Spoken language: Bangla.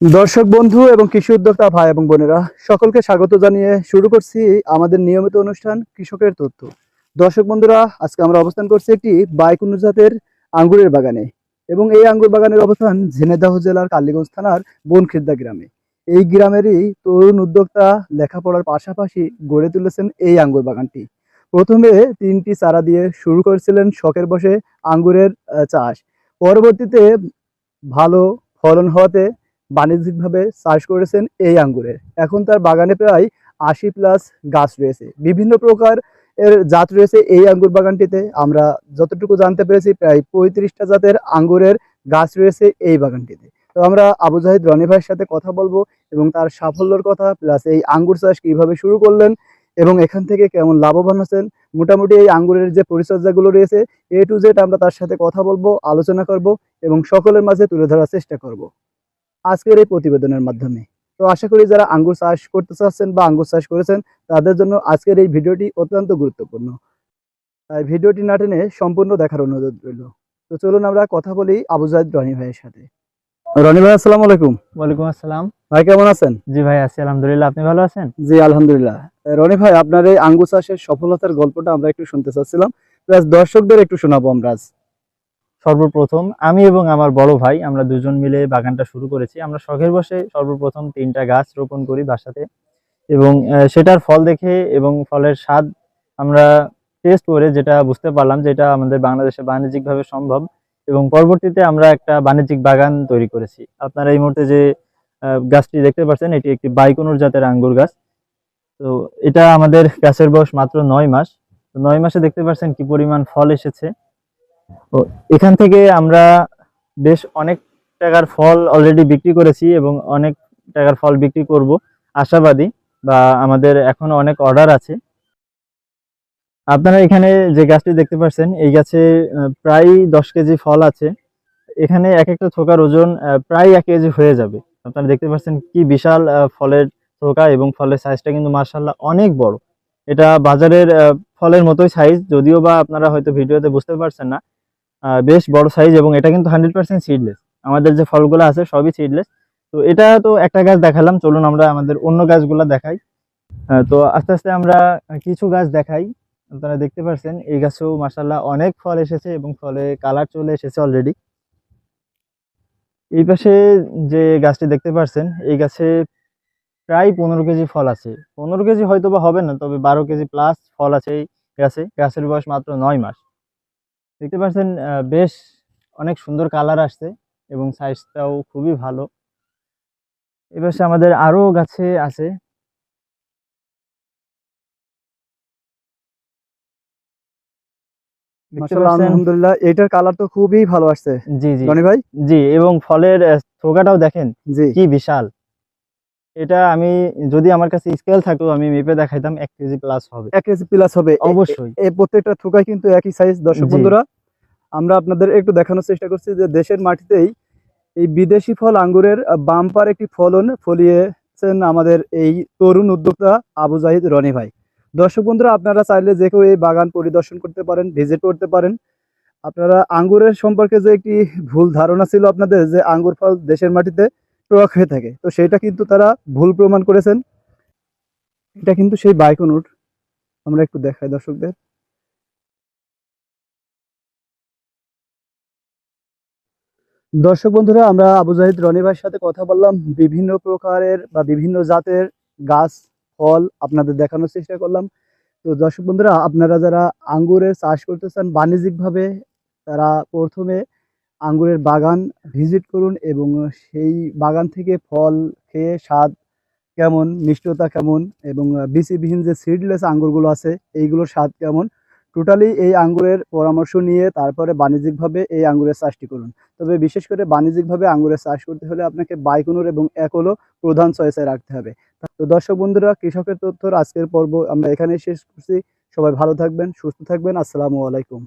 দর্শক বন্ধু এবং কৃষি উদ্যোক্তা ভাই এবং বোনেরা, সকলকে স্বাগত জানিয়ে শুরু করছি আমাদের নিয়মিত অনুষ্ঠান কৃষকের তথ্য। দর্শক বন্ধুরা, আজকে আমরা অবস্থান করছি একটি বাইকুন্নু জাতের আঙ্গুরের বাগানে এবং এই আঙ্গুর বাগানের অবস্থান ঝিনেদাহ জেলার কালীগঞ্জ থানার বনখিদ্দা গ্রামে। এই গ্রামেরই তরুণ উদ্যোক্তা লেখাপড়ার পাশাপাশি গড়ে তুলেছেন এই আঙ্গুর বাগানটি। প্রথমে তিনটি চারা দিয়ে শুরু করেছিলেন শখের বসে আঙ্গুরের চাষ। পরবর্তীতে ভালো ফলন হওয়াতে বাণিজ্যিকভাবে চাষ করেছেন এই আঙ্গুরের এখন তার বাগানে প্রায় আশি প্লাস গাছ রয়েছে। বিভিন্ন প্রকার এর জাত রয়েছে এই আঙ্গুর বাগানটিতে। আমরা যতটুকু জানতে পেরেছি, প্রায় পঁয়ত্রিশটা জাতের আঙ্গুরের গাছ রয়েছে এই বাগানটিতে। তো আমরা আবু জাহিদ রনি ভাইয়ের সাথে কথা বলব এবং তার সাফল্যের কথা প্লাস এই আঙ্গুর চাষ কীভাবে শুরু করলেন এবং এখান থেকে কেমন লাভবান হচ্ছেন, মোটামুটি এই আঙ্গুরের যে পরিচর্যাগুলো রয়েছে, এ টু জেড আমরা তার সাথে কথা বলব, আলোচনা করব এবং সকলের মাঝে তুলে ধরার চেষ্টা করব। আজকের এই প্রতিবেদনের মাধ্যমে। তো আশা করি যারা আঙ্গুর চাষ করতে চাচ্ছেন বা আঙ্গুর চাষ করেছেন তাদের জন্য আজকের এই ভিডিওটি অত্যন্ত গুরুত্বপূর্ণ। তাই ভিডিওটি না টেনে সম্পূর্ণ দেখার অনুরোধ রইল। তো চলুন আমরা কথা বলি আবু জাহিদ রনি ভাইয়ের সাথে। রনি ভাই আসসালামু আলাইকুম। ওয়ালাইকুম আসসালাম। ভাই কেমন আছেন? জি ভাই আছি আলহামদুলিল্লাহ। আপনি ভালো আছেন? জি আলহামদুলিল্লাহ। রনি ভাই আপনার এই আঙ্গুর চাষের সফলতার গল্পটা আমরা একটু শুনতে চাচ্ছিলাম। প্লাস দর্শকদের একটু শোনাবো আমরা আজ। সর্বপ্রথম আমি এবং আমার বড় ভাই আমরা দুজন মিলে বাগানটা শুরু করেছি। আমরা শখের বসে সর্বপ্রথম তিনটা গাছ রোপণ করি বাসাতে এবং সেটার ফল দেখে এবং ফলের স্বাদ আমরা টেস্ট করে যেটা বুঝতে পারলাম যেটা আমাদের বাংলাদেশে বাণিজ্যিকভাবে সম্ভব এবং পরবর্তীতে আমরা একটা বাণিজ্যিক বাগান তৈরি করেছি। আপনারা এই মুহূর্তে যে গাছটি দেখতে পাচ্ছেন এটি একটি বাইকনুর জাতের আঙ্গুর গাছ। তো এটা আমাদের গাছের বয়স মাত্র নয় মাস। নয় মাসে দেখতে পাচ্ছেন কি পরিমাণ ফল এসেছে। তো এখান থেকে আমরা বেশ অনেক টাকার ফল অলরেডি বিক্রি করেছি এবং অনেক টাকার ফল বিক্রি করব। আশাবাদী বা আমাদের এখন অনেক অর্ডার আছে। আপনারা এখানে যে গাছটি দেখতে পাচ্ছেন, এই গাছে প্রায় দশ কেজি ফল আছে। এখানে এক একটা থোকার ওজন প্রায় এক কেজি হয়ে যাবে। আপনারা দেখতে পাচ্ছেন কি বিশাল ফলের থোকা এবং ফলের সাইজটা কিন্তু মার্শাল্লাহ অনেক বড়। এটা বাজারের ফলের মতোই সাইজ যদিও বা আপনারা হয়তো ভিডিওতে বুঝতে পারছেন না বেশ বড় সাইজ এবং এটা কিন্তু হান্ড্রেড পার্সেন্ট সিডলেস আমাদের যে ফলগুলো আছে সবই সিডলেস তো এটা তো একটা গাছ দেখালাম, চলুন আমরা আমাদের অন্য গাছগুলো দেখাই। তো আস্তে আস্তে আমরা কিছু গাছ দেখাই। আপনারা দেখতে পাচ্ছেন এই গাছেও মাসাল্লাহ অনেক ফল এসেছে এবং ফলে কালার চলে এসেছে অলরেডি এই পাশে যে গাছটি দেখতে পাচ্ছেন এই গাছে প্রায় পনেরো কেজি ফল আছে। পনেরো কেজি হয়তো বা হবে না, তবে বারো কেজি প্লাস ফল আছে এই গাছে। গাছের বয়স মাত্র নয় মাস। দেখতে পাচ্ছেন বেশ অনেক সুন্দর কালার আসছে এবং সাইজটাও খুবই ভালো। এবার আমাদের আরও গাছে আছে। আলহামদুলিল্লাহ এটার কালার তো খুবই ভালো আসছে। জি জি। ভাই? জি এবং ফলের থোকাটাও দেখেন জি। কি বিশাল। এটা আমি যদি আমার কাছে স্কেল থাকতো আমি মেপে দেখাইতাম এক কেজি প্লাস হবে। এক কেজি প্লাস হবে। অবশ্যই। এই প্রত্যেকটা থোকায় কিন্তু একই সাইজ দর্শক। বন্ধুরা আমরা আপনাদের একটু দেখানোর চেষ্টা করছি যে দেশের মাটিতেই এই বিদেশি ফল আঙ্গুরের বাম্পার একটি ফলন ফলিয়েছেন আমাদের এই তরুণ উদ্যোক্তা আবু জাহিদ রনি ভাই। দর্শক বন্ধুরা আপনারা চাইলে যে কেউ এই বাগান পরিদর্শন করতে পারেন ভিজিট করতে পারেন। আপনারা আঙ্গুরের সম্পর্কে যে একটি ভুল ধারণা ছিল আপনাদের যে আঙ্গুর ফল দেশের মাটিতে প্রয়োগ হয়ে থাকে। তো সেটা কিন্তু তারা ভুল প্রমাণ করেছেন। এটা কিন্তু সেই বাইকনুট আমরা একটু দেখাই দর্শকদের। দর্শক বন্ধুরা, আমরা আবু জাহিদ রনি ভাইয়ের সাথে কথা বললাম। বিভিন্ন প্রকারের বা বিভিন্ন জাতের গাছ, ফল আপনাদের দেখানোর চেষ্টা করলাম। তো দর্শক বন্ধুরা, আপনারা যারা আঙ্গুরের চাষ করতে চান বাণিজ্যিকভাবে তারা প্রথমে আঙ্গুরের বাগান ভিজিট করুন এবং সেই বাগান থেকে ফল খেয়ে স্বাদ কেমন, মিষ্টতা কেমন এবং বিচিবিহীন যে সিডলেস আঙ্গুরগুলো আছে এইগুলোর স্বাদ কেমন? টোটালি এই আঙ্গুরের পরামর্শ নিয়ে তারপরে বাণিজ্যিকভাবে এই আঙ্গুরের চাষটি করুন। তবে বিশেষ করে বাণিজ্যিকভাবে আঙ্গুরের চাষ করতে হলে আপনাকে বাইকুনুর এবং একলো প্রধান চয়েসে রাখতে হবে। তো দর্শক বন্ধুরা, কৃষকের তথ্যর আজকের পর্ব আমরা এখানেই শেষ করছি। সবাই ভালো থাকবেন, সুস্থ থাকবেন। আসসালামু আলাইকুম।